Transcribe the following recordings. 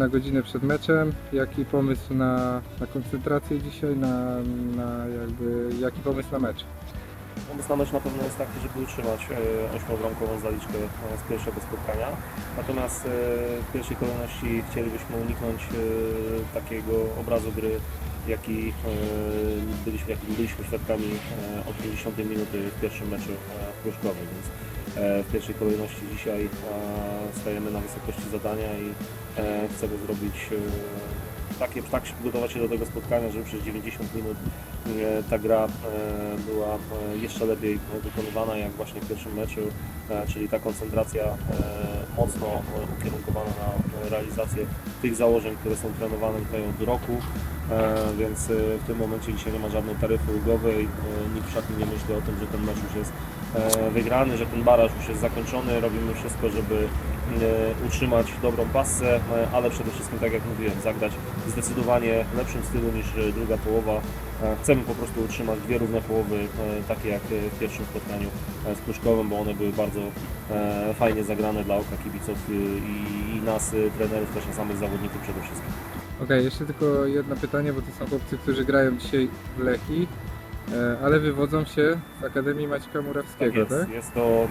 na godzinę przed meczem. Jaki pomysł na, na koncentrację dzisiaj, na, na jakby, jaki pomysł na mecz? Pomysł na mecz na pewno jest taki, żeby utrzymać e, ośmiobramkową zaliczkę z pierwszego spotkania. Natomiast e, w pierwszej kolejności chcielibyśmy uniknąć e, takiego obrazu gry, jaki byliśmy, jaki byliśmy świadkami od 50 minuty w pierwszym meczu w Pruszkowie. Więc w pierwszej kolejności dzisiaj stajemy na wysokości zadania i chcemy zrobić e, takie, tak się przygotować się do tego spotkania, żeby przez 90 minut ta gra e, była e, jeszcze lepiej wykonywana jak właśnie w pierwszym meczu, czyli ta koncentracja mocno ukierunkowana na realizację tych założeń, które są trenowane tutaj od roku, więc w tym momencie dzisiaj nie ma żadnej taryfy ulgowej, nikt w szatni nie myśli o tym, że ten mecz już jest wygrany, że ten baraż już jest zakończony, robimy wszystko, żeby utrzymać dobrą pasę, e, ale przede wszystkim, tak jak mówiłem, zagrać w zdecydowanie lepszym stylu niż e, druga połowa. E, Chcemy po prostu utrzymać dwie równe połowy, e, takie jak e, w pierwszym spotkaniu e, z Pruszkowem, bo one były bardzo e, fajnie zagrane dla oka kibiców e, i, nas, e, trenerów, też na samych zawodników przede wszystkim. Okej, jeszcze tylko jedno pytanie, bo to są chłopcy, którzy grają dzisiaj w Lechi, e, ale wywodzą się z Akademii Maćka Tak Murawskiego, jest. tak? jest to e,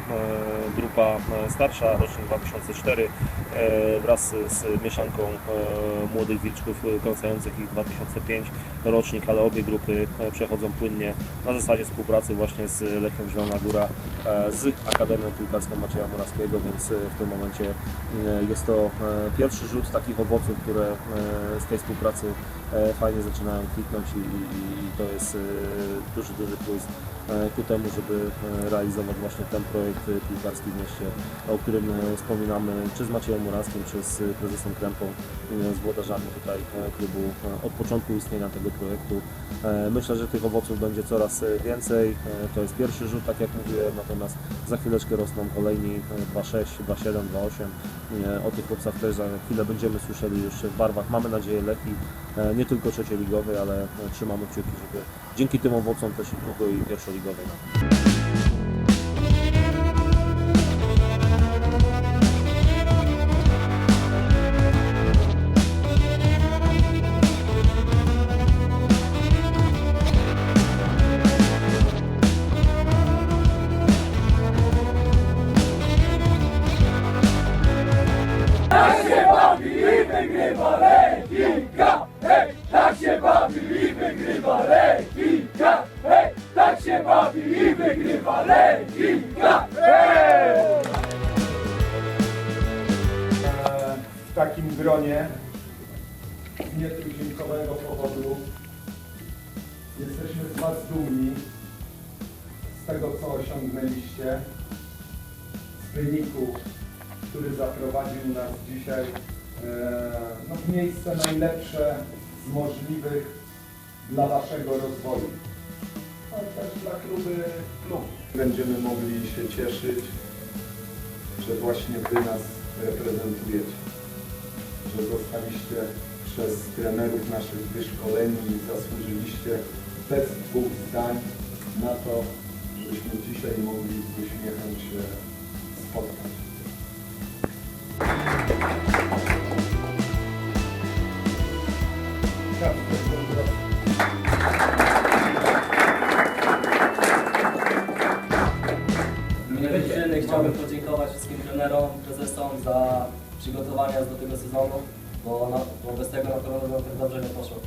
grupa e, starsza, rocznik 2004, e, wraz z mieszanką e, młodych wilczków e, kończących ich 2005 rocznik, ale obie grupy e, przechodzą płynnie na zasadzie współpracy właśnie z Lechem Zielona Góra, e, z Akademią Piłkarską Macieja Morawskiego, więc e, w tym momencie e, jest to e, pierwszy rzut takich owoców, które e, z tej współpracy e, fajnie zaczynają kwitnąć i, i, i to jest e, Тоже даже поздно. Ku temu, żeby e, realizować właśnie ten projekt e, piłkarski w mieście, o którym e, wspominamy czy z Maciejem Murawskim, czy z e, prezesem Krępą, e, z włodarzami tutaj e, klubu e, od początku istnienia tego projektu. E, Myślę, że tych owoców będzie coraz e, więcej. E, To jest pierwszy rzut, tak jak mówiłem, natomiast za chwileczkę rosną kolejni e, 2.6, 2.7, 2.8. E, O tych chłopcach też za chwilę będziemy słyszeli już w barwach, mamy nadzieję, Lechi, e, nie tylko trzecioligowej, ale e, trzymamy kciuki, żeby dzięki tym owocom też i i pierwszoligowej. ligowego. W takim gronie z nietuzinkowego powodu jesteśmy z Was dumni z tego, co osiągnęliście, z wyniku, który zaprowadził nas dzisiaj e, no, w miejsce najlepsze z możliwych dla Waszego rozwoju, ale też dla kluby klub. Będziemy mogli się cieszyć, że właśnie Wy nas reprezentujecie, że zostaliście przez trenerów naszych wyszkoleni i zasłużyliście bez dwóch zdań na to, żebyśmy dzisiaj mogli z uśmiechem się spotkać. Chciałbym podziękować wszystkim trenerom, prezesom za przygotowania do tego sezonu, bo, na, bo bez tego na pewno by nam tak dobrze nie poszło.